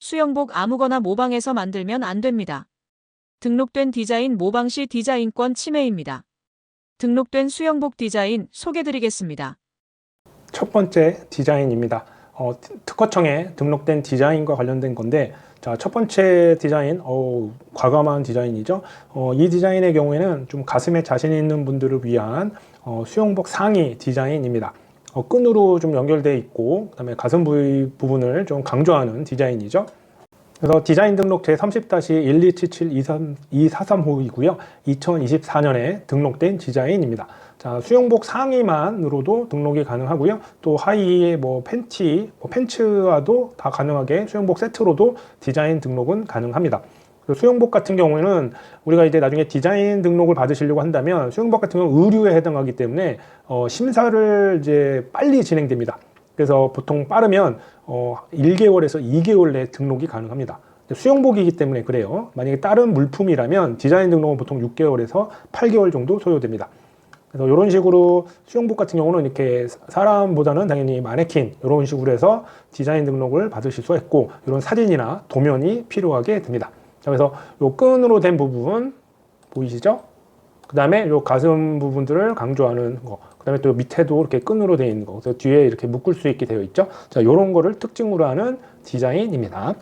수영복 아무거나 모방해서 만들면 안 됩니다. 등록된 디자인 모방 시 디자인권 침해입니다. 등록된 수영복 디자인 소개드리겠습니다. 첫 번째 디자인입니다. 어, 특허청에 등록된 디자인과 관련된 건데, 자, 첫 번째 디자인, 어우, 과감한 디자인이죠. 어, 이 디자인의 경우에는 좀 가슴에 자신 있는 분들을 위한 어, 수영복 상의 디자인입니다. 어, 끈으로 좀 연결되어 있고, 그다음에 가슴 부위 부분을 좀 강조하는 디자인이죠. 그래서 디자인 등록 제30-1277243호이고요. 2024년에 등록된 디자인입니다. 자, 수영복 상의만으로도 등록이 가능하고요. 또 하의에 뭐 팬티, 뭐 팬츠와도 다 가능하게 수영복 세트로도 디자인 등록은 가능합니다. 그래서 수영복 같은 경우에는 우리가 이제 나중에 디자인 등록을 받으시려고 한다면 수영복 같은 경우는 의류에 해당하기 때문에 어, 심사를 이제 빨리 진행됩니다. 그래서 보통 빠르면 어, 1개월에서 2개월 내에 등록이 가능합니다. 수영복이기 때문에 그래요. 만약에 다른 물품이라면 디자인 등록은 보통 6개월에서 8개월 정도 소요됩니다. 그래서 이런 식으로 수영복 같은 경우는 이렇게 사람보다는 당연히 마네킹 이런 식으로 해서 디자인 등록을 받으실 수가 있고 이런 사진이나 도면이 필요하게 됩니다. 자, 그래서 요 끈으로 된 부분 보이시죠? 그 다음에 요 가슴 부분들을 강조하는 거. 그 다음에 또 밑에도 이렇게 끈으로 되어 있는 거. 그래서 뒤에 이렇게 묶을 수 있게 되어 있죠. 자, 요런 거를 특징으로 하는 디자인입니다.